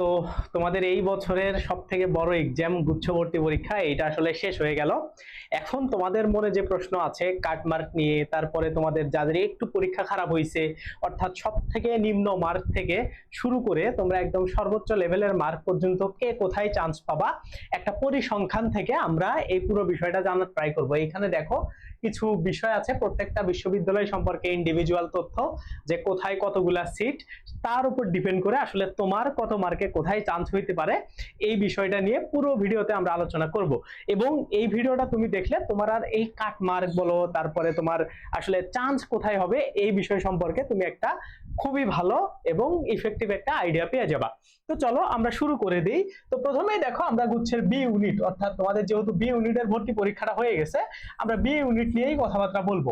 তো তোমাদের এই বছরের সব থেকে বড় এক্সাম গুচ্ছবর্তী পরীক্ষা এটা আসলে শেষ হয়ে গেল। এখন তোমাদের মনে যে প্রশ্ন আছে কাটমার্ক নিয়ে, তারপরে তোমাদের যাদের একটু পরীক্ষা খারাপ হয়েছে অর্থাৎ সব থেকে নিম্ন মার্ক থেকে শুরু করে তোমরা একদম সর্বোচ্চ লেভেলের মার্ক পর্যন্ত কে কোথায় চান্স পাবা, একটা পরিসংখ্যান থেকে আমরা এই পুরো বিষয়টা জানার ট্রাই করব। এখানে দেখো কিছু বিষয় আছে প্রত্যেকটা বিশ্ববিদ্যালয় সম্পর্কে ইন্ডিভিজুয়াল তথ্য যে কোথায় কতগুলা সিট তার উপর ডিপেন্ড করে আসলে তোমার কত মার্কে কোথায় চান্স হইতে পারে। এই বিষয়টা নিয়ে পুরো ভিডিওতে আমরা আলোচনা করব। এবং এই ভিডিওটা তুমি দেখলে তোমার আর এই কাট মার্ক বলো, তারপরে তোমার আসলে চান্স কোথায় হবে, এই বিষয় সম্পর্কে তুমি একটা খুবই ভালো এবং ইফেক্টিভ একটা আইডিয়া পেয়ে যাবা। তো চলো আমরা শুরু করে দিই। তো প্রথমেই দেখো আমরা গুচ্ছের বি ইউনিট অর্থাৎ তোমাদের যেহেতু বি ইউনিটের ভর্তি পরীক্ষাটা হয়ে গেছে, আমরা বি ইউনিট নিয়েই কথাবার্তা বলব।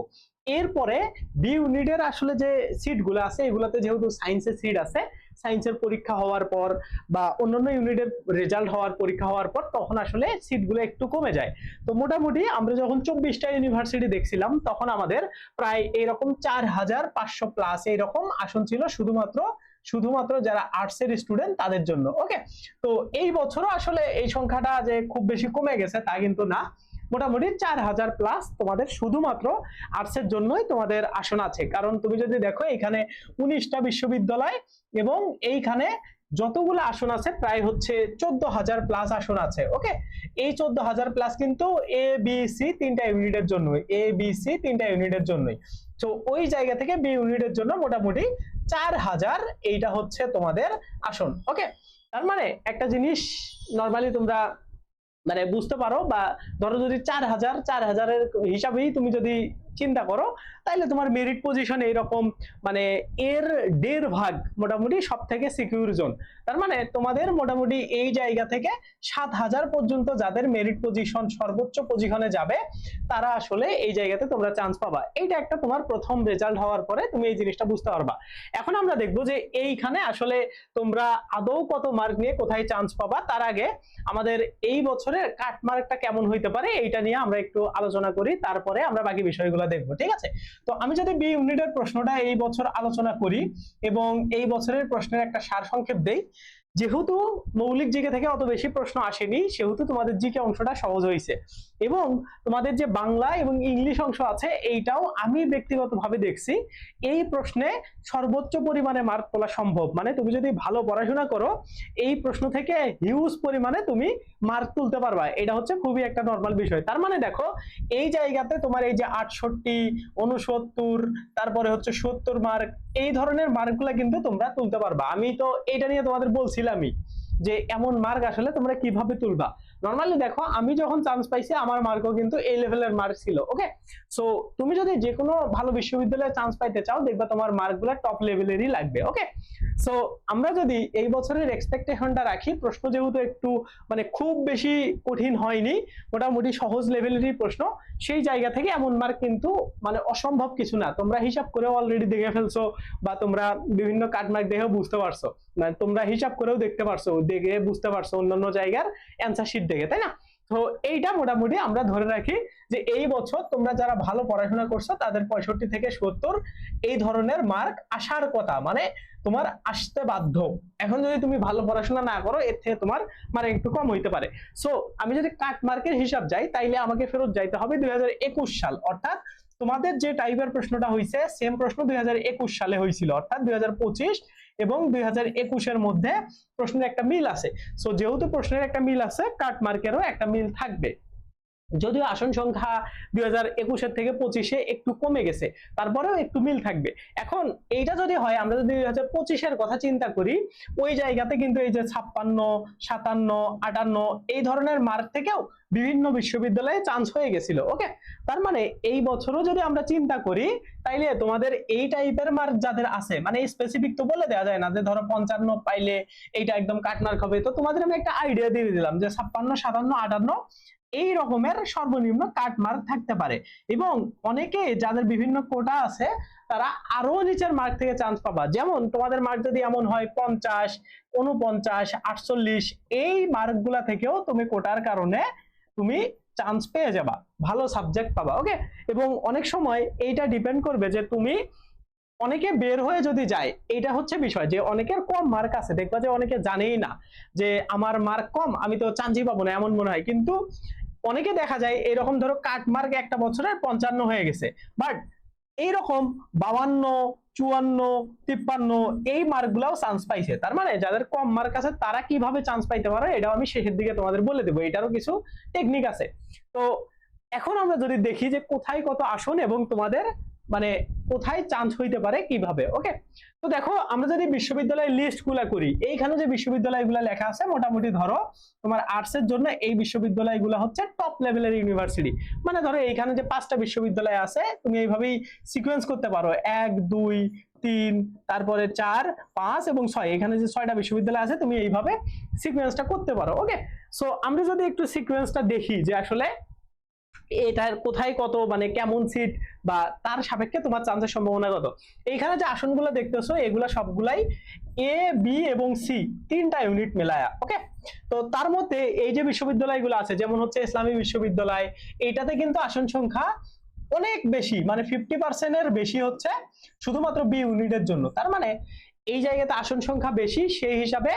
এরপরে বি ইউনিটের আসলে যে সিটগুলো আছে, এগুলাতে যেহেতু সায়েন্সের সিট আছে সায়েন্সের পরীক্ষা হওয়ার পর বা অন্যান্য ইউনিটের রেজাল্ট হওয়ার পরীক্ষা হওয়ার পর তখন আসলে সিটগুলো একটু কমে যায়। তো মোটামুটি আমরা যখন চব্বিশটা ইউনিভার্সিটি দেখছিলাম, তখন আমাদের প্রায় এইরকম চার হাজার পাঁচশো প্লাস এইরকম আসন ছিল শুধুমাত্র শুধুমাত্র যারা আর্টসের স্টুডেন্ট তাদের জন্য ওকে তো এই বছরও আসলে এই সংখ্যাটা যে খুব বেশি কমে গেছে তা কিন্তু না। মোটামুটি চার হাজার প্লাস তোমাদের শুধুমাত্র আর্টসের জন্যই তোমাদের আসন আছে। কারণ তুমি যদি দেখো, এখানে উনিশটা বিশ্ববিদ্যালয় এবং এইখানে যতগুলো আসন আছে, প্রায় হচ্ছে চোদ্দ হাজার প্লাস আসন আছে ওকে এই চোদ্দ হাজার প্লাস কিন্তু এ বি সি তিনটা ইউনিটের জন্যই এ বি সি তিনটা ইউনিটের জন্যই। তো ওই জায়গা থেকে বি ইউনিটের জন্য মোটামুটি চার হাজার এইটা হচ্ছে তোমাদের আসন ওকে তার মানে একটা জিনিস নর্মালি তোমরা মানে বুঝতে পারো বা ধরো যদি চার হাজার, চার হাজারের হিসাবেই তুমি যদি চিন্তা করো তাহলে তোমার মেরিট পজিশন এইরকম মানে এর দেড় ভাগ মোটামুটি সব থেকে সিকিউর জোন তার মানে তোমাদের মোটামুটি এই জায়গা থেকে সাত হাজার পর্যন্ত যাদের মেরিট পজিশন সর্বোচ্চ পজিশনে যাবে, তারা আসলে এই জায়গাতে তোমরা চান্স পাবা। এইটা একটা তোমার প্রথম রেজাল্ট হওয়ার পরে তুমি এই জিনিসটা বুঝতে পারবা। এখন আমরা দেখব যে এইখানে আসলে তোমরা আদৌ কত মার্ক নিয়ে কোথায় চান্স পাবা, তার আগে আমাদের এই বছরের কাট মার্কটা কেমন হইতে পারে এইটা নিয়ে আমরা একটু আলোচনা করি, তারপরে আমরা বাকি বিষয়গুলো দেখব, ঠিক আছে? তো আমি যদি বি ইউনিটের প্রশ্নটা এই বছর আলোচনা করি এবং এই বছরের প্রশ্নের একটা সার সংক্ষেপ দেই যেহেতু মৌলিক জিকে থেকে অত বেশি প্রশ্ন আসেনি, সেহেতু তোমাদের জিকে অংশটা সহজ হয়েছে। এবং তোমাদের যে বাংলা এবং ইংলিশ অংশ আছে, এইটাও আমি ব্যক্তিগতভাবে দেখছি, এই প্রশ্নে সর্বোচ্চ পরিমাণে মার্ক তোলা সম্ভব। মানে তুমি যদি ভালো পড়াশোনা করো, এই প্রশ্ন থেকে হিউজ পরিমাণে তুমি মার্ক তুলতে পারবা। এটা হচ্ছে খুবই একটা নর্মাল বিষয়। তার মানে দেখো, এই জায়গাতে তোমার এই যে আটষট্টি উনসত্তর তারপরে হচ্ছে সত্তর মার্ক এই ধরনের মার্কগুলো কিন্তু তোমরা তুলতে পারবা। আমি তো এটা নিয়ে তোমাদের বলছিলামই যে এমন মার্গ আসলে তোমরা কীভাবে তুলবা? নর্মালি দেখো, আমি যখন চান্স পাইছি, আমার মার্কও কিন্তু এই লেভেলের মার্ক ছিল ওকে সো তুমি যদি যে কোনো ভালো বিশ্ববিদ্যালয়ে চান্স পাইতে চাও, দেখবা তোমার মার্কগুলো টপ লেভেলেরই লাগবে ওকে সো আমরা যদি এই বছরের এক্সপেকটেশনটা রাখি, প্রশ্ন যেহেতু একটু মানে খুব বেশি কঠিন হয়নি, মোটামুটি সহজ লেভেলেরই প্রশ্ন, সেই জায়গা থেকে এমন মার্ক কিন্তু মানে অসম্ভব কিছু না। তোমরা হিসাব করেও অলরেডি দেখে ফেলছো, বা তোমরা বিভিন্ন কার্ড মার্ক দেখেও বুঝতে পারছ। মানে তোমরা হিসাব করেও দেখতে পারছ, দেখে বুঝতে পারছ অন্যান্য জায়গার অ্যান্সার শিট দেখে তাই না? তো এইটা মোটামুটি আমরা ধরে রাখি যে এই বছর তোমরা যারা ভালো পড়াশোনা করছ, তাদের পঁয়ষট্টি থেকে সত্তর এই ধরনের মার্ক আসার কথা। মানে তোমার আসতে বাধ্য। এখন যদি তুমি ভালো পড়াশোনা না করো, এর থেকে তোমার মানে একটু কম হইতে পারে। সো আমি যদি কাট মার্কের হিসাব যাই, তাইলে আমাকে ফেরত যাইতে হবে দুই হাজার একুশ সাল। অর্থাৎ তোমাদের যে টাইপের প্রশ্নটা হয়েছে সেম প্রশ্ন দুই হাজার একুশ সালে হয়েছিল অর্থাৎ দুই হাজার পঁচিশ এবং দুই হাজার একুশ এর মধ্যে প্রশ্নের একটা মিল আছে। সো যেহেতু প্রশ্নের একটা মিল আছে কাট মার্কেরও একটা মিল থাকবে। যদিও আসন সংখ্যা দুই হাজার একুশের থেকে পঁচিশে একটু কমে গেছে, তারপরেও একটু মিল থাকবে। এখন এইটা যদি হয়, আমরা যদি দুই কথা চিন্তা করি, ওই জায়গাতে কিন্তু এই যে ছাপ্পান্ন, সাতান্ন, আটান্ন, এই ধরনের মার্ক থেকেও বিভিন্ন বিশ্ববিদ্যালয়ে চান্স হয়ে গেছিল ওকে তার মানে এই বছরও যদি আমরা চিন্তা করি, তাইলে তোমাদের এই টাইপের মার্ক যাদের আছে মানে স্পেসিফিক তো বলে দেওয়া যায় না, যে ধরো পঞ্চান্ন পাইলে এইটা একদম কাটমার্ক হবে, তো তোমাদের আমি একটা আইডিয়া দিয়ে দিলাম যে ছাপ্পান্ন, সাতান্ন, আটান্ন এই রকমের সর্বনিম্ন কাট মার্ক থাকতে পারে। এবং অনেকে যাদের বিভিন্ন কোটা আছে, তারা আরও নিচের মার্ক থেকে চান্স পাবা। যেমন তোমাদের মার্ক যদি এমন হয় পঞ্চাশ উনপঞ্চাশ আটচল্লিশ, এই মার্কগুলা থেকেও তুমি কোটার কারণে তুমি চান্স পেয়ে যাবা। ভালো সাবজেক্ট পাবা ওকে এবং অনেক সময় এইটা ডিপেন্ড করবে যে তুমি অনেকে বের হয়ে যদি যায় এটা হচ্ছে বিষয় যে অনেকের কম মার্ক আছে। দেখবা যে অনেকে জানেই না যে আমার মার্ক কম, আমি তো চান্সই পাবো না, এমন মনে হয়। কিন্তু অনেকে দেখা যায় এরকম ধরো কাটমার্ক একটা বছরের পঞ্চান্ন হয়ে গেছে। বাট এইরকম বাউান্ন চুয়ান্ন, তিপ্পান্ন এই মার্ক গুলাও চান্স পাইছে। তার মানে যাদের কম মার্ক আছে তারা কীভাবে চান্স পাইতে পারে এটাও আমি শেষের দিকে তোমাদের বলে দেবো। এটারও কিছু টেকনিক আছে। তো এখন আমরা যদি দেখি যে কোথায় কত আসন এবং তোমাদের মানে কোথায় চান্স হইতে পারে, কীভাবে? ওকে তো দেখো, আমরা যদি বিশ্ববিদ্যালয়ের লিস্টগুলা করি, এইখানে যে বিশ্ববিদ্যালয়গুলো লেখা আছে, মোটামুটি ধরো তোমার আর্টস এর জন্য এই বিশ্ববিদ্যালয়গুলো হচ্ছে টপ লেভেলের ইউনিভার্সিটি মানে ধরো এইখানে যে পাঁচটা বিশ্ববিদ্যালয় আছে, তুমি এইভাবেই সিকোয়েন্স করতে পারো। এক, দুই, তিন, তারপরে চার, পাঁচ এবং ছয়। এখানে যে ছয়টা বিশ্ববিদ্যালয় আছে, তুমি এইভাবে সিকোয়েন্সটা করতে পারো। ওকে সো আমরা যদি একটু সিকোয়েন্সটা দেখি যে আসলে এটার কোথায় কত মানে কেমন সিট বা তার সাপেক্ষে তোমার চান্সের সম্ভাবনা কত? এইখানে যে আসনগুলো দেখতেছো, এগুলা সবগুলাই এ বি এবং সি তিনটা ইউনিট মেলায়া ওকে তো তার মধ্যে এই যে বিশ্ববিদ্যালয়গুলো আছে, যেমন হচ্ছে ইসলামী বিশ্ববিদ্যালয়, এইটাতে কিন্তু আসন সংখ্যা অনেক বেশি মানে ফিফটি পার্সেন্টের বেশি হচ্ছে শুধুমাত্র বি ইউনিটের জন্য। তার মানে এই জায়গাতে আসন সংখ্যা বেশি, সেই হিসাবে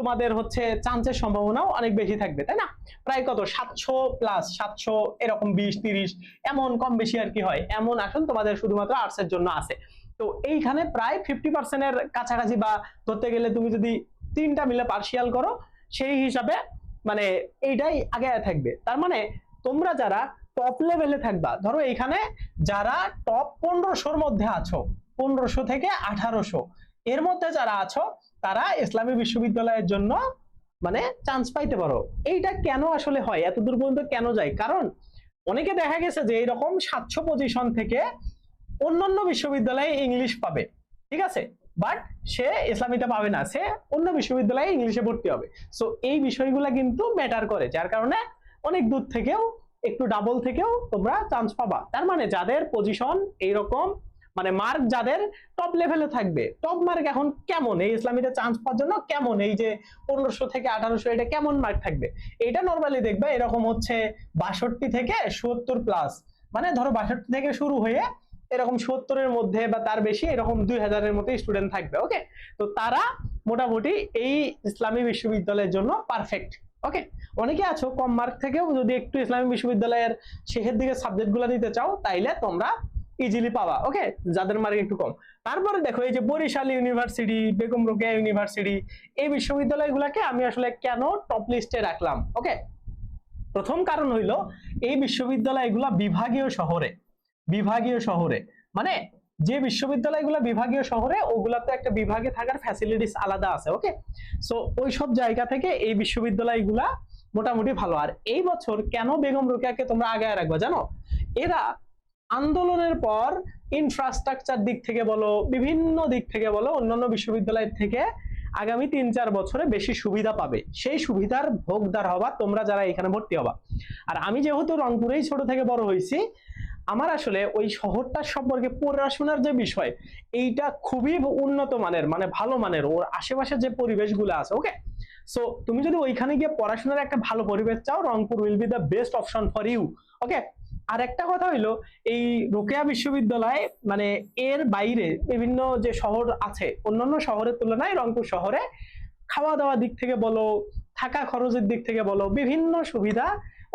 তোমাদের হচ্ছে চান্সের সম্ভাবনাও অনেক বেশি থাকবে, তাই না? প্রায় কত? সাতশো প্লাস সাতশো, এরকম বিশ, তিরিশ, এমন কম বেশি আর কি হয়। এমন আসন তোমাদের শুধুমাত্র আর্টস এর জন্য আছে। তো এইখানে প্রায় ফিফটি পার্সেন্টের কাছাকাছি বা ধরতে গেলে তুমি যদি তিনটা মিলে পার্সিয়াল করো, সেই হিসাবে মানে এইটাই আগে থাকবে। তার মানে তোমরা যারা টপ লেভেলে থাকবা, ধরো এইখানে যারা টপ পনেরোশোর মধ্যে আছো, পনেরোশো থেকে আঠারোশো এর মধ্যে যারা আছো, তারা ইসলামী বিশ্ববিদ্যালয়ের জন্য মানে চান্স পাইতে পারো। এইটা কেন আসলে হয়? এত দূর পর্যন্ত কেন যায়? কারণ অনেকে দেখা গেছে যে এইরকম সাতশো পজিশন থেকে অন্যান্য বিশ্ববিদ্যালয়ে ইংলিশ পাবে। ঠিক আছে? বাট সে ইসলামিতে পাবে না। সে অন্য বিশ্ববিদ্যালয়ে ইংলিশে ভর্তি হবে। সো এই বিষয়গুলো কিন্তু ম্যাটার করে, যার কারণে অনেক দূর থেকেও, একটু ডাবল থেকেও তোমরা চান্স পাবা। তার মানে যাদের পজিশন এইরকম মানে মার্ক যাদের টপ লেভেলে থাকবে। টপ মার্ক এখন কেমন? এই ইসলামীতে চান্স পাওয়ার জন্য কেমন? এই যে পনেরোশো থেকে আঠারোশো, এটা কেমন মার্ক থাকবে? এটা নর্মালি দেখবে, এরকম হচ্ছে বাষট্টি থেকে সত্তর প্লাস মানে ধরো বাষট্টি থেকে শুরু হয়ে এরকম সত্তরের মধ্যে বা তার বেশি এরকম দুই হাজারের মতো স্টুডেন্ট থাকবে ওকে তো তারা মোটামুটি এই ইসলামী বিশ্ববিদ্যালয়ের জন্য পারফেক্ট ওকে অনেকে আছো কম মার্ক থেকেও যদি একটু ইসলামী বিশ্ববিদ্যালয়ের শেষের দিকে সাবজেক্টগুলো নিতে চাও, তাইলে তোমরা ইজিলি পাবা ওকে যাদের মার্ক একটু কম। তারপরে দেখো, এই যে বরিশাল ইউনিভার্সিটি বেগম রোকেয়া ইউনিভার্সিটি এই বিশ্ববিদ্যালয়গুলোকে আমি আসলে কেন টপ লিস্টে রাখলাম ওকে প্রথম কারণ হইল, এই বিশ্ববিদ্যালয়গুলো বিভাগীয় শহরে বিভাগীয় শহরে। মানে যে বিশ্ববিদ্যালয়গুলো বিভাগীয় শহরে, ওগুলাতে একটা বিভাগে থাকার ফ্যাসিলিটিস আলাদা আছে ওকে সো ওই সব জায়গা থেকে এই বিশ্ববিদ্যালয়গুলা মোটামুটি ভালো। আর এই বছর কেন বেগম রোকেয়াকে তোমরা আগে রাখবে জানো? এরা আন্দোলনের পর ইনফ্রাস্ট্রাকচার দিক থেকে বলো, বিভিন্ন দিক থেকে বলো, অন্যান্য বিশ্ববিদ্যালয়ের থেকে আগামী তিন চার বছরে বেশি সুবিধা পাবে। সেই সুবিধার ভোগদার হবা তোমরা যারা এখানে ভর্তি হবা। আর আমি যেহেতু রংপুরেই ছোট থেকে বড় হয়েছি, আমার আসলে ওই শহরটার সম্পর্কে পড়াশোনার যে বিষয়, এইটা খুবই উন্নত মানের মানে ভালো মানের, ওর আশেপাশে যে পরিবেশগুলো আছে ওকে সো তুমি যদি ওইখানে গিয়ে পড়াশোনার একটা ভালো পরিবেশ চাও, Rangpur will be the best option for you okay আর একটা কথা হইল, এই রোকেয়া বিশ্ববিদ্যালয় মানে এর বাইরে বিভিন্ন যে শহর আছে, অন্যান্য শহরের তুলনায় রংপুর শহরে খাওয়া দাওয়া দিক থেকে বলো, থাকা খরচের দিক থেকে বলো, বিভিন্ন সুবিধা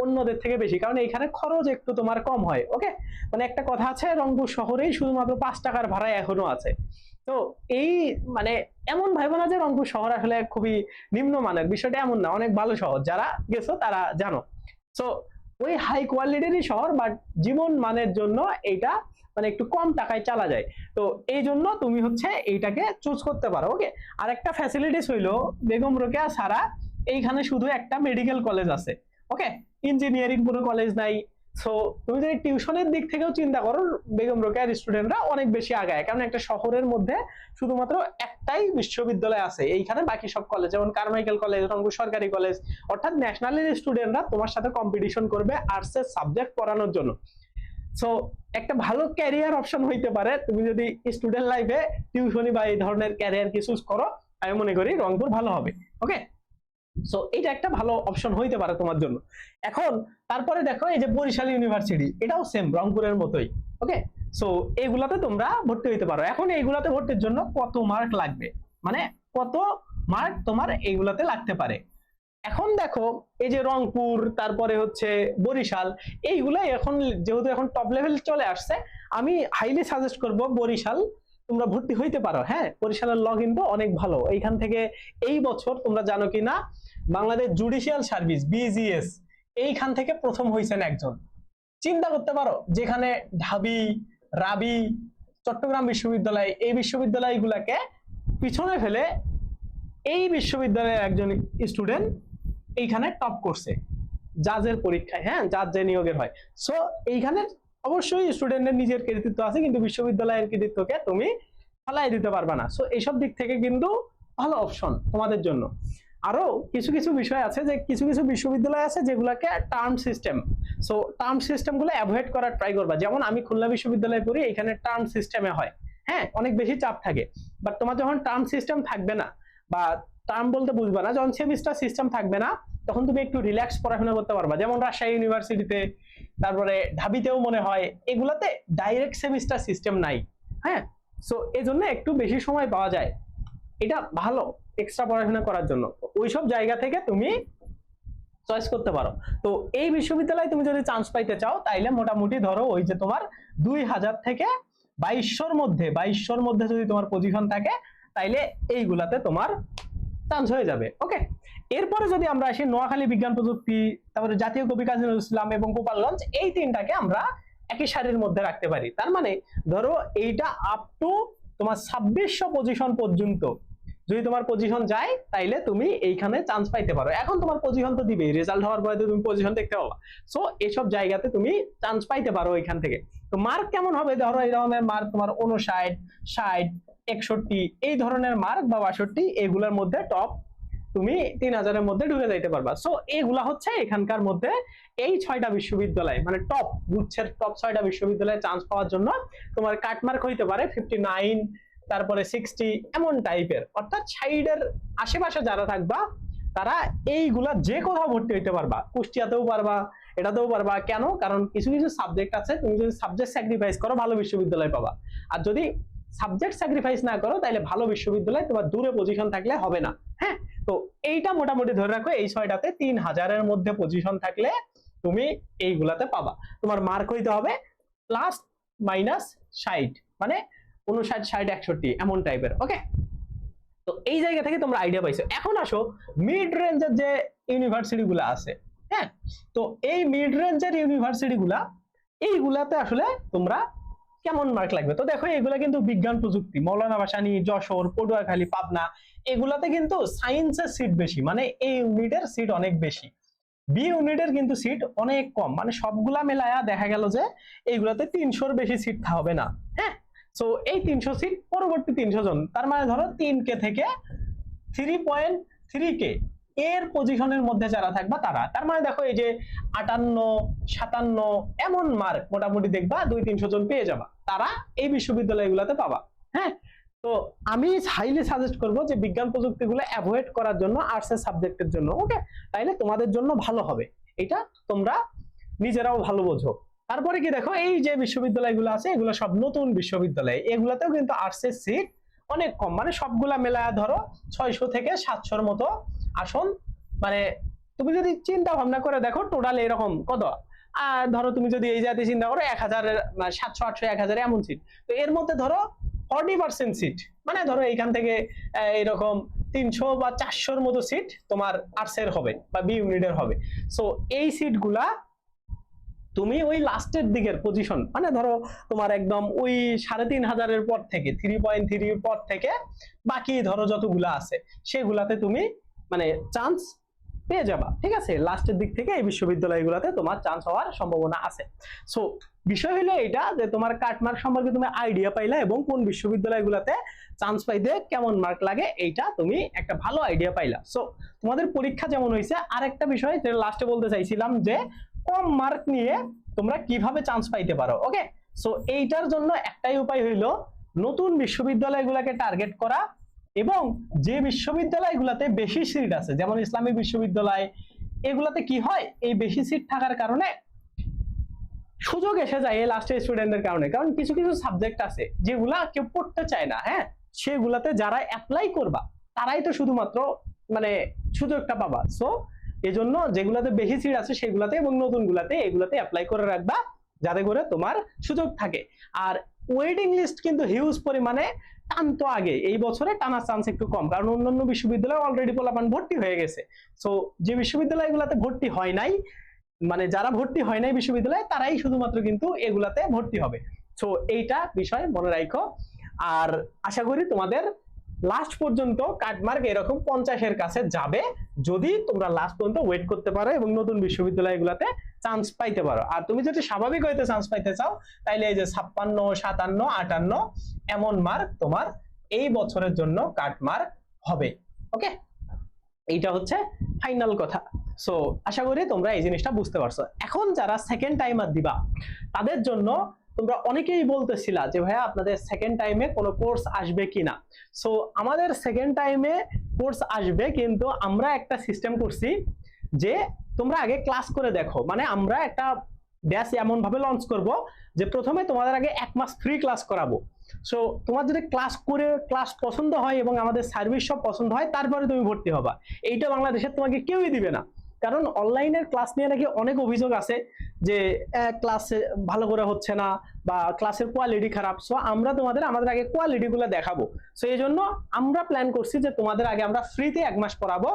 অন্যদের থেকে বেশি। কারণ এখানে খরচ একটু তোমার কম হয় ওকে মানে একটা কথা আছে, রংপুর শহরেই শুধুমাত্র পাঁচ টাকার ভাড়া এখনও আছে। তো এই মানে এমন ভাইবো না যে রংপুর শহর আসলে খুবই নিম্নমানের। বিষয়টা এমন না, অনেক ভালো শহর। যারা গেছো তারা জানো। সো ওই হাই কোয়ালিটিরই শহর বাট জীবন মানের জন্য এইটা মানে একটু কম টাকায় চালা যায়। তো এই জন্য তুমি হচ্ছে এইটাকে চুজ করতে পারো ওকে আর একটা ফ্যাসিলিটিস হইল বেগম রোকেয়া সারা এইখানে শুধু একটা মেডিকেল কলেজ আছে ওকে ইঞ্জিনিয়ারিং কোনো কলেজ নাই সো তুমি যদি টিউশনের দিক থেকেও চিন্তা করো, বেগম রোকেয়ার স্টুডেন্টরা অনেক বেশি আগায়। কারণ একটা শহরের মধ্যে শুধুমাত্র একটাই বিশ্ববিদ্যালয় আছে। এইখানে বাকি সব কলেজ যেমন কারমাইকেল কলেজ রংপুর সরকারি কলেজ অর্থাৎ ন্যাশনালের স্টুডেন্টরা তোমার সাথে কম্পিটিশন করবে আর্টসের সাবজেক্ট পড়ানোর জন্য। সো একটা ভালো ক্যারিয়ার অপশন হইতে পারে। তুমি যদি স্টুডেন্ট লাইফে টিউশনি বা এই ধরনের ক্যারিয়ার কি চুজ করো, আমি মনে করি রংপুর ভালো হবে। ওকে সো এটা একটা ভালো অপশন হইতে পারে তোমার জন্য। এখন, তারপরে দেখো, এই যে বরিশাল ইউনিভার্সিটি এটাও সেম রংপুরের মতোই ওকে সো এইগুলাতে তোমরা ভর্তি হইতে পারো। এখন এইগুলাতে ভর্তির জন্য কত মার্ক লাগবে? মানে কত মার্ক তোমার এইগুলাতে লাগতে পারে? এখন দেখো, এই যে রংপুর, তারপরে হচ্ছে বরিশাল, এইগুলাই এখন যেহেতু এখন টপ লেভেল চলে আসছে, আমি হাইলি সাজেস্ট করব বরিশাল তোমরা ভর্তি হইতে পারো হ্যাঁ? বরিশালের লগ ইন তো অনেক ভালো। এইখান থেকে এই বছর তোমরা জানো কি না বাংলাদেশ জুডিশিয়াল সার্ভিস বিজিএস এইখান থেকে প্রথম হয়েছেন একজন। চিন্তা করতে পারো, যেখানে ঢাবি, রাবি, চট্টগ্রাম বিশ্ববিদ্যালয়, এই বিশ্ববিদ্যালয়গুলোকে পিছনে ফেলে এই বিশ্ববিদ্যালয়ের একজন স্টুডেন্ট এইখানে টপ করছে জাজের পরীক্ষায় হ্যাঁ? জাজ যে নিয়োগের হয়। সো এইখানে অবশ্যই স্টুডেন্টের নিজের কৃতিত্ব আছে, কিন্তু বিশ্ববিদ্যালয়ের কৃতিত্বকে তুমি ফালাই দিতে পারবে না। সো এইসব দিক থেকে কিন্তু ভালো অপশন তোমাদের জন্য। আরও কিছু কিছু বিষয় আছে যে, কিছু কিছু বিশ্ববিদ্যালয় আছে যেগুলোকে টার্ম সিস্টেম সো টার্ম সিস্টেমগুলো অ্যাভয়েড করার ট্রাই করবা। যেমন আমি খুলনা বিশ্ববিদ্যালয়ে পড়ি এখানে টার্ম সিস্টেমে হয়। হ্যাঁ অনেক বেশি চাপ থাকে। বাট তোমার যখন টার্ম সিস্টেম থাকবে না, বা টার্ম বলতে বুঝবা না, যখন সেমিস্টার সিস্টেম থাকবে না তখন তুমি একটু রিল্যাক্স পড়াশোনা করতে পারবা। যেমন রাজশাহী ইউনিভার্সিটিতে তারপরে ঢাবিতেও মনে হয়, এগুলাতে ডাইরেক্ট সেমিস্টার সিস্টেম নাই। হ্যাঁ? সো এই জন্য একটু বেশি সময় পাওয়া যায়। এটা ভালো এক্সট্রা পড়াশোনা করার জন্য। ওইসব জায়গা থেকে তুমি চয়েস করতে পারো। তো এই বিশ্ববিদ্যালয়ে তুমি যদি চান্স পাইতে চাও, তাইলে মোটামুটি ধরো ওই যে তোমার দুই হাজার থেকে বাইশশোর মধ্যে বাইশশোর মধ্যে যদি তোমার পজিশন থাকে, তাইলে এইগুলাতে তোমার চান্স হয়ে যাবে ওকে এরপরে যদি আমরা আসি নোয়াখালী বিজ্ঞান প্রযুক্তি, তারপরে জাতীয় কবি কাজী নজরুল ইসলাম এবং গোপালগঞ্জ এই তিনটাকে আমরা একই সারির মধ্যে রাখতে পারি। তার মানে ধরো এইটা আপ টু তোমার ছাব্বিশশো পজিশন পর্যন্ত। যদি তোমার পজিশন যায়, তাইলে তুমি এইখানে চান্স পাইতে পারো। এখন তোমার পজিশন তো দিবেই রেজাল্ট হওয়ার পরে তুমি পজিশন দেখতে পাবা। সো এসব জায়গাতে তুমি চান্স পাইতে পারো এখান থেকে। তো মার্ক কেমন হবে? ধরো এই ধরনের মার্ক তোমার উনষাট ষাট, একষট্টি, এই ধরনের মার্ক বা বাষট্টি, এগুলোর মধ্যে টপ তুমি তিন হাজারের মধ্যে ঢুকে যাইতে পারবা। সো এগুলা হচ্ছে এখানকার মধ্যে এই ছয়টা বিশ্ববিদ্যালয় মানে টপ গুচ্ছের টপ ছয়টা বিশ্ববিদ্যালয়ে চান্স পাওয়ার জন্য তোমার কাটমার্ক হইতে পারে ফিফটি নাইন তারপরে সিক্সটি এমন টাইপের অর্থাৎ সাইডের আশেপাশে যারা থাকবা তারা এইগুলা যে কোথাও ভর্তি হইতে পারবা। কুষ্টিয়াতেও পারবা, এটাতেও পারবা। কেন? কারণ কিছু কিছু সাবজেক্ট আছে, তুমি যদি সাবজেক্ট স্যাক্রিফাইস করো, ভালো বিশ্ববিদ্যালয় পাবা। আর যদি সাবজেক্ট স্যাক্রিফাইস না করো তাহলে ভালো বিশ্ববিদ্যালয় তোমার দূরে পজিশন থাকলে হবে না। হ্যাঁ? তো এইটা মোটামুটি ধরে রাখো, এই ছয়টাতে তিন হাজারের মধ্যে পজিশন থাকলে তুমি এইগুলাতে পাবা। তোমার মার্ক হইতে হবে প্লাস মাইনাস ষাট মানে উনষাট ষাট, একষট্টি, এমন টাইপের ওকে তো এই জায়গা থেকে তোমরা আইডিয়া পাইছো। এখন আসো মিড রেঞ্জের যে ইউনিভার্সিটি গুলা আছে হ্যাঁ? তো এই মিড রেঞ্জের ইউনিভার্সিটি গুলা, এইগুলাতে আসলে তোমরা কেমন মার্ক লাগবে? তো দেখো, এগুলা কিন্তু বিজ্ঞান প্রযুক্তি, মৌলানা ভাসানী, যশোর, পটুয়াখালী, পাবনা, এগুলাতে কিন্তু সায়েন্সের সিট বেশি মানে এই ইউনিটের সিট অনেক বেশি। বি ইউনিটের কিন্তু সিট অনেক কম মানে সবগুলা মেলায়া দেখা গেল যে এইগুলাতে তিনশোর বেশি সিট হবে না হ্যাঁ? সো এই তিনশো সিট পরবর্তী তিনশো জন, তার মানে ধরো তিন কে থেকে থ্রি পয়েন্ট থ্রি কে এর পজিশনের মধ্যে যারা থাকবা তারা। তার মানে দেখো এই যে আটান্ন, সাতান্ন, এমন মার্ক মোটামুটি দেখবা দুই তিনশো জন পেয়ে যাবা। তারা এই বিশ্ববিদ্যালয়গুলোতে পাবা। হ্যাঁ? তো আমি হাইলি সাজেস্ট করব যে বিজ্ঞান প্রযুক্তিগুলো অ্যাভয়েড করার জন্য আর্টসের সাবজেক্টের জন্য ওকে তাইলে তোমাদের জন্য ভালো হবে। এটা তোমরা নিজেরাও ভালো বোঝো। তারপরে কি দেখো, এই যে বিশ্ববিদ্যালয়গুলো আছে, এগুলো সব নতুন বিশ্ববিদ্যালয়। এগুলাতেও কিন্তু আর্টসের সিট অনেক কম। মানে সবগুলা মেলায় ধরো ছয়শো থেকে সাতশোর মতো আসন। মানে তুমি যদি চিন্তা ভাবনা করে দেখো টোটাল এরকম কত? আর ধরো তুমি যদি এই জাতীয় চিন্তা করো, এক হাজার সাতশো, আটশো, এক হাজার এমন সিট তো এর মধ্যে ধরো ফর্টি পার্সেন্ট সিট মানে ধরো এইখান থেকে এরকম তিনশো বা চারশোর মতো সিট তোমার আর্টসের হবে বা বি ইউনিটের হবে। সো এই সিটগুলা তুমি ওই লাস্টের দিকের পজিশন মানে ধরো তোমার একদম ওই সাড়ে তিন হাজারের পর থেকে থ্রি পয়েন্ট থ্রির পর থেকে বাকি ধরো যতগুলা আছে, সেগুলাতে তুমি মানে চান্স পেয়ে যাবা, ঠিক আছে? লাস্টের দিক থেকে এই বিশ্ববিদ্যালয়গুলোতে তোমার চান্স হওয়ার সম্ভাবনা আছে। সো বিষয় হলো এটা যে তোমার কাটমার্ক সম্পর্কে তুমি আইডিয়া পাইলা এবং কোন বিশ্ববিদ্যালয়গুলোতে চান্স পাইতে কেমন মার্ক লাগে, এইটা তুমি একটা ভালো আইডিয়া পাইলা। সো তোমাদের পরীক্ষা যেমন হয়েছে আরেকটা বিষয়, যেটা লাস্টে বলতে চাইছিলাম যে কম মার্ক নিয়ে তোমরা কীভাবে চান্স পাইতে পারো ওকে সো এইটার জন্য একটাই উপায় হইল নতুন বিশ্ববিদ্যালয়গুলোকে টার্গেট করা এবং যে বিশ্ববিদ্যালয়গুলোতে বেশি সিট আছে, যেমন ইসলামী বিশ্ববিদ্যালয়, এগুলাতে কি হয়? এই বেশি সিট থাকার কারণে সুযোগ এসে যায় এই লাস্টের স্টুডেন্টদের কারণে। কারণ কিছু কিছু সাবজেক্ট আছে যেগুলা কেউ পড়তে চায় না হ্যাঁ? সেগুলাতে যারা অ্যাপ্লাই করবা, তারাই তো শুধুমাত্র মানে সুযোগটা পাবা। সো এজন্য যেগুলাতে বেশি সিট আছে সেগুলাতে এবং নতুন গুলাতে এগুলাতে অ্যাপ্লাই করে রাখবা, যাতে করে তোমার সুযোগ থাকে। আর ওয়েটিং লিস্ট কিন্তু হিউজ পরিমাণে টানতো আগে, এই বছরে টানার চান্স একটু কম, কারণ অন্যান্য বিশ্ববিদ্যালয়ে অলরেডি পোলাপান ভর্তি হয়ে গেছে। সো যে বিশ্ববিদ্যালয়গুলোতে ভর্তি হয় নাই মানে যারা ভর্তি হয় নাই বিশ্ববিদ্যালয়ে, তারাই শুধুমাত্র কিন্তু এগুলাতে ভর্তি হবে। সো এইটা বিষয় মনে রাখো আর আশা করি তোমাদের লাস্ট পর্যন্ত কাটমার্ক এরকম পঞ্চাশের কাছে যাবে। যদি তোমরা লাস্ট পর্যন্ত ওয়েট করতে পারো এবং নতুন বিশ্ববিদ্যালয়গুলোতে চান্স পাইতে পারো। আর তুমি যদি স্বাভাবিক হইতে চান্স পাইতে চাও, তাইলে এই যে ছাপ্পান্ন, সাতান্ন, আটান্ন, এমন মার্ক তোমার এই বছরের জন্য কাটমার্ক হবে। ওকে এইটা হচ্ছে ফাইনাল কথা। সো আশা করি তোমরা এই জিনিসটা বুঝতে পারছ। এখন যারা সেকেন্ড টাইমার দিবা, তাদের জন্য তোমরা অনেকেই বলতেছিলা যে, ভাইয়া, আপনাদের সেকেন্ড টাইমে কোনো কোর্স আসবে কিনা? সো আমাদের সেকেন্ড টাইমে কোর্স আসবে, কিন্তু আমরা একটা সিস্টেম করছি যে, তোমরা আগে ক্লাস করে দেখো। মানে আমরা একটা ব্যাচ এমন ভাবে লঞ্চ করব যে, প্রথমে তোমাদের আগে এক মাস ফ্রি ক্লাস করাবো। সো তোমার যদি ক্লাস করে ক্লাস পছন্দ হয় এবং আমাদের সার্ভিস সব পছন্দ হয়, তারপরে তুমি ভর্তি হবা। এইটা বাংলাদেশের তোমাকে কেউই দিবে না। কারণ অনলাইনের ক্লাস নিয়ে নাকি অনেক অভিযোগ আছে যে ক্লাসে ভালো করে হচ্ছে না বা ক্লাসের কোয়ালিটি খারাপ। সো আমরা তোমাদের, আমাদের আগে কোয়ালিটি গুলো দেখাবো। সো এই জন্য আমরা প্ল্যান করছি যে তোমাদের আগে আমরা ফ্রিতে এক মাস পড়াবো।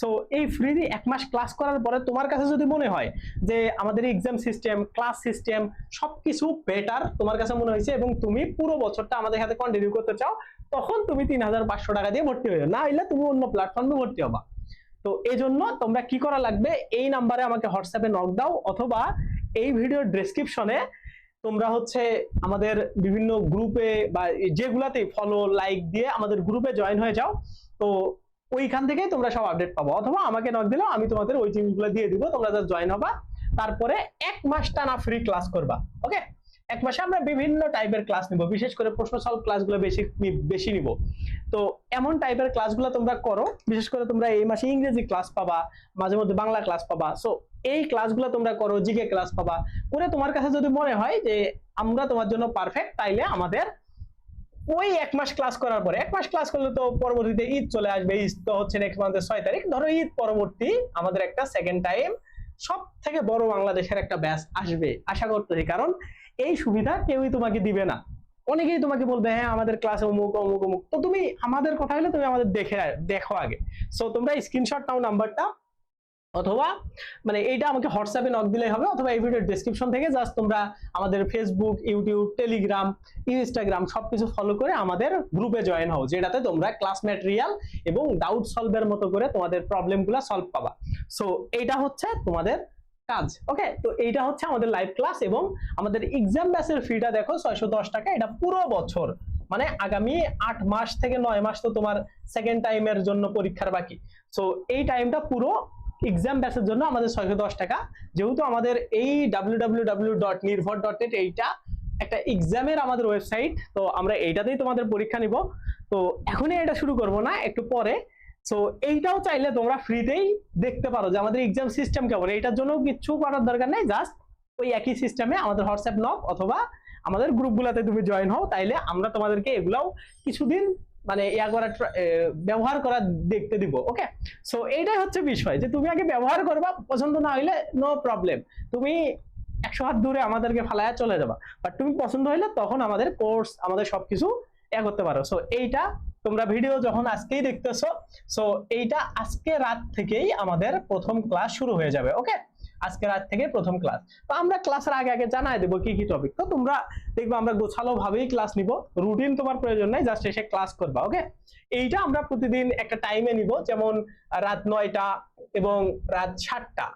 সো এই ফ্রিতে এক মাস ক্লাস করার পরে তোমার কাছে যদি মনে হয় যে, আমাদের এক্সাম সিস্টেম ক্লাস সিস্টেম সবকিছু বেটার তোমার কাছে মনে হয়েছে এবং তুমি পুরো বছরটা আমাদের সাথে কন্টিনিউ করতে চাও, তখন তুমি তিন হাজার পাঁচশো টাকা দিয়ে ভর্তি হয়ে না হইলে তুমি অন্য প্ল্যাটফর্মে ভর্তি হবা। তো এই জন্য তোমরা কি করা লাগবে? এই নাম্বারে আমাকে হোয়াটসঅ্যাপে নক দাও অথবা এই ভিডিওর ডেসক্রিপশনে তোমরা হচ্ছে আমাদের বিভিন্ন গ্রুপে বা যেগুলাতে ফলো লাইক দিয়ে আমাদের গ্রুপে জয়েন হয়ে যাও। তো ওইখান থেকে তোমরা সব আপডেট পাবো। অথবা আমাকে নক দিলেও আমি তোমাদের ওই জিনিসগুলো দিয়ে দিব, তোমরা জাস্ট জয়েন হবা। তারপরে এক মাস টানা ফ্রি ক্লাস করবা ওকে এক মাসে আমরা বিভিন্ন টাইপের ক্লাস নিব। বিশেষ করে প্রশ্ন সলভ ক্লাসগুলো বেশি বেশি নিব। তো এমন টাইপের ক্লাসগুলো তোমরা করো, বিশেষ করে তোমরা এই মাসে ইংরেজি ক্লাস পাবা, মাঝে মধ্যে বাংলা ক্লাস পাবা। সো এই ক্লাসগুলো তোমরা করো, জিকে ক্লাস পাবা। করে তোমার কাছে যদি মনে হয় যে, আমরা তোমার জন্য পারফেক্ট তাইলে আমাদের ওই এক মাস ক্লাস করার পরে, এক মাস ক্লাস করলে তো পরবর্তীতে ঈদ চলে আসবে, ঈদ তো হচ্ছে নেক্সট মান্থের ছয় তারিখ। ধরো ঈদ পরবর্তী আমাদের একটা সেকেন্ড টাইম সব থেকে বড় বাংলাদেশের একটা ব্যাচ আসবে, আশা করতেছি। কারণ এই সুবিধা কেউই তোমাকে দিবে না। অনেকেই তোমাকে বলবে হ্যাঁ আমাদের ক্লাসে অমুক অমুক অমুক। তো তুমি আমাদের কথা হলে তুমি আমাদের দেখে, দেখো আগে। সো তোমরা স্ক্রিনশট নাও নাম্বারটা অথবা মানে এইটা আমাকে হোয়াটসঅ্যাপে নক দিলেই হবে, অথবা এই ভিডিওর ডেসক্রিপশন থেকে জাস্ট তোমরা আমাদের ফেসবুক ইউটিউব টেলিগ্রাম ইনস্টাগ্রাম সবকিছু ফলো করে আমাদের গ্রুপে জয়েন হও, যেটাতে তোমরা ক্লাস ম্যাটেরিয়াল এবং ডাউট সলভের মতো করে তোমাদের প্রবলেমগুলো সলভ পাবা। সো এইটা হচ্ছে তোমাদের কাজ। ওকে তো এইটা হচ্ছে আমাদের লাইভ ক্লাস এবং আমাদের এক্সাম ব্যাচের ফিটা দেখো ছয়শো দশ টাকা। এটা পুরো বছর। মানে আগামী আট মাস থেকে নয় মাস তো তোমার সেকেন্ড টাইমের জন্য পরীক্ষার বাকি। সো এই টাইমটা পুরো এক্সাম ব্যাচের জন্য আমাদের ছয়শো দশ টাকা। যেহেতু আমাদের এই W W W dot Nirbhor dot net এইটা একটা এক্সামের আমাদের ওয়েবসাইট তো আমরা এইটাতেই তোমাদের পরীক্ষা নিব। তো এখনই এটা শুরু করব না, একটু পরে। সো এইটাও চাইলে তোমরা ফ্রিতেই দেখতে পারো যে আমাদের এক্সাম সিস্টেম কেমন। এইটার জন্য কিছু করার দরকার নেই জাস্ট ওই একই সিস্টেমে আমাদের হোয়াটসঅ্যাপ নক অথবা আমাদের গ্রুপগুলোতে তুমি জয়েন হও, তাইলে আমরা তোমাদেরকে এগুলাও কিছুদিন মানে ইয়া করা ব্যবহার করা দেখতে দিব ওকে সো এইটাই হচ্ছে বিষয় যে তুমি আগে ব্যবহার করবা, পছন্দ না হইলে নো প্রবলেম তুমি একশো হাত দূরে আমাদেরকে ফালায়া চলে যাবা। বাট তুমি পছন্দ হইলে তখন আমাদের কোর্স আমাদের সবকিছু ইয়া করতে পারো। সো এইটা তোমরা ভিডিও যখন আজকেই দেখতেছো সো এইটা আজকে রাত থেকেই আমাদের প্রথম ক্লাস শুরু হয়ে যাবে ওকে আজকে রাত থেকে প্রথম ক্লাস তো আমরা ক্লাসের আগে আগে জানাই দেবো কি কি টপিক তো তোমরা দেখবে আমরা গোছালো ভাবেই ক্লাস নিব রুটিন তোমার প্রয়োজন নাই জাস্ট এসে ক্লাস করবা ওকে এইটা আমরা প্রতিদিন একটা টাইমে নিব, যেমন রাত নয়টা এবং রাত সাতটা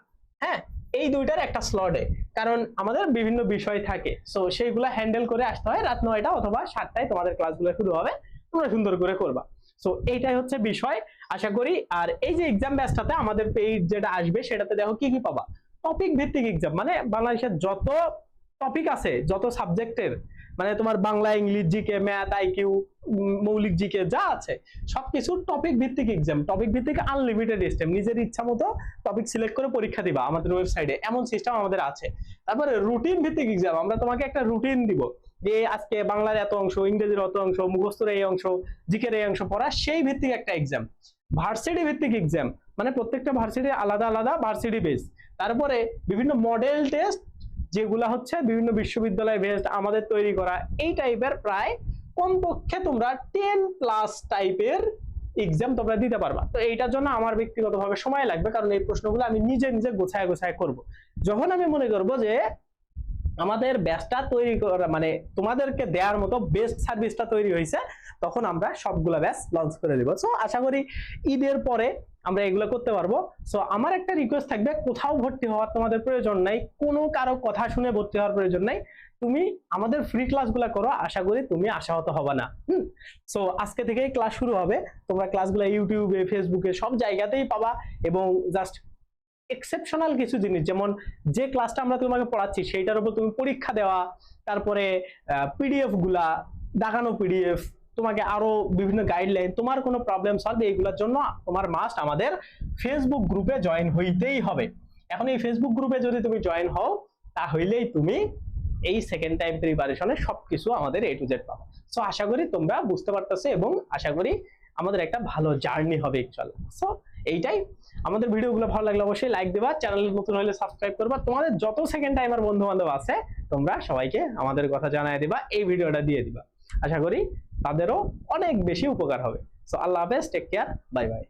হ্যাঁ? এই দুইটার একটা স্লটে কারণ আমাদের বিভিন্ন বিষয় থাকে। সো সেইগুলো হ্যান্ডেল করে আসতে হয়, রাত নয়টা অথবা সাতটায় তোমাদের ক্লাসগুলো শুরু হবে। তোমরা সুন্দর করে করবা। সো এইটাই হচ্ছে বিষয়, আশা করি। আর এই যে এক্সাম ব্যাচটাতে আমাদের পেইড যেটা আসবে, সেটাতে দেখো কি কি পাবা? টপিক ভিত্তিক এক্সাম মানে বাংলাদেশের যত টপিক আছে, যত সাবজেক্টের মানে তোমার Bangla, English GK math IQ মৌলিক জিকে যা আছে সবকিছু টপিক ভিত্তিক এক্সাম টপিক ভিত্তিক আনলিমিটেড স্টেম নিজের ইচ্ছা মতো টপিক সিলেক্ট করে পরীক্ষা দিবা আমাদের ওয়েবসাইটে এমন সিস্টেম আমাদের আছে। তারপরে রুটিন ভিত্তিক এক্সাম আমরা তোমাকে একটা রুটিন দিব। যে আজকে বাংলার এত অংশ, ইংরেজির অত অংশ, মুখস্থর এই অংশ, জিকের এই অংশ পড়া, সেই ভিত্তিক একটা এক্সাম ভার্সিটি ভিত্তিক এক্সাম মানে প্রত্যেকটা ভার্সিটি আলাদা আলাদা ভার্সিটি বেস তারপরে বিভিন্ন মডেল টেস্ট যেগুলা হচ্ছে বিভিন্ন বিশ্ববিদ্যালয় বেসড আমাদের তৈরি করা, এই টাইপের প্রায় কমপক্ষে তোমরা টেন প্লাস টাইপের এক্সাম তোমরা দিতে পারবা। তো এইটার জন্য আমার ব্যক্তিগতভাবে সময় লাগবে, কারণ এই প্রশ্নগুলো আমি নিজে নিজে গোছায় গোছায় করব। যখন আমি মনে করব যে আমাদের ব্যাচটা তৈরি করা মানে তোমাদেরকে দেওয়ার মতো বেস্ট সার্ভিসটা তৈরি হয়েছে, তখন আমরা সবগুলা ব্যাচ লঞ্চ করে দিব সো আশা করি ঈদের পরে আমরা এগুলো করতে পারব। সো আমার একটা রিকোয়েস্ট থাকবে, কোথাও ভর্তি হওয়ার তোমাদের প্রয়োজন নাই, কোনো কারও কথা শুনে ভর্তি হওয়ার প্রয়োজন নাই। তুমি আমাদের ফ্রি ক্লাসগুলো করো, আশা করি তুমি আশাহত হবে না। সো আজকে থেকেই ক্লাস শুরু হবে। তোমরা ক্লাসগুলো ইউটিউবে ফেসবুকে সব জায়গাতেই পাবা এবং জাস্ট এক্সেপশনাল কিছু জিনিস, যেমন যে ক্লাসটা আমরা তোমাকে পড়াচ্ছি, সেইটার উপর তুমি পরীক্ষা দেওয়া, তারপরে পিডিএফগুলা, দেখানো পিডিএফ তোমাকে আরও বিভিন্ন গাইডলাইন তোমার কোনো প্রবলেম সলভ এইগুলোর জন্য তোমার মাস্ট আমাদের ফেসবুক গ্রুপে জয়েন হইতেই হবে। এখন এই ফেসবুক গ্রুপে যদি তুমি জয়েন হও, তাহলেই তুমি এই সেকেন্ড টাইম প্রিপারেশনে সবকিছু আমাদের এ টু জেড পাবো। সো আশা করি তোমরা বুঝতে পারতেছো এবং আশা করি আমাদের একটা ভালো জার্নি হবে ইনশাল্লাহ সো এইটাই। আমাদের ভিডিওগুলো ভালো লাগলে অবশ্যই লাইক দেবা চ্যানেল নতুন হলে সাবস্ক্রাইব করবা। তোমাদের যত সেকেন্ড টাইমার বন্ধু বান্ধব আছে, তোমরা সবাইকে আমাদের কথা জানাই দিবা, এই ভিডিওটা দিয়ে দিবা। আশা করি তাদেরও অনেক বেশি উপকার হবে। সো আল্লাহ হাফেজ টেক কেয়ার বাই বাই